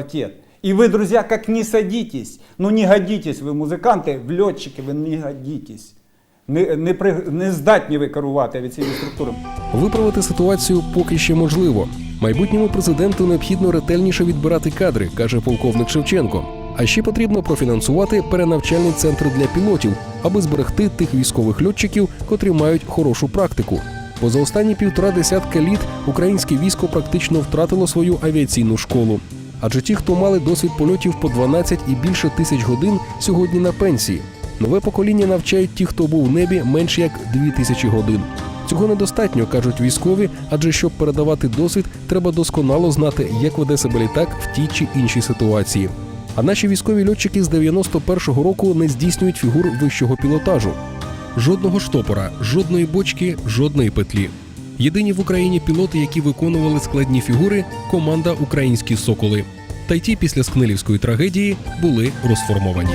квартет. И вы, друзья, как не садитесь, ну не годитесь вы, музиканти, в льотчики, ви не годитесь. Не, не, при- не здатні ви керувати авіаційною структурою. Виправити ситуацію поки ще можливо. Майбутньому президенту необхідно ретельніше відбирати кадри, каже полковник Шевченко. А ще потрібно профінансувати перенавчальний центр для пілотів, аби зберегти тих військових льотчиків, котрі мають хорошу практику. Бо за останні півтора десятка літ українське військо практично втратило свою авіаційну школу. Адже ті, хто мали досвід польотів по 12 і більше тисяч годин, сьогодні на пенсії. Нове покоління навчають ті, хто був в небі менш як 2000 годин. Цього недостатньо, кажуть військові, адже щоб передавати досвід, треба досконало знати, як веде себе літак в тій чи іншій ситуації. А наші військові льотчики з 91-го року не здійснюють фігур вищого пілотажу. Жодного штопора, жодної бочки, жодної петлі. Єдині в Україні пілоти, які виконували складні фігури, команда Українські соколи. Та й ті після скнилівської трагедії були розформовані.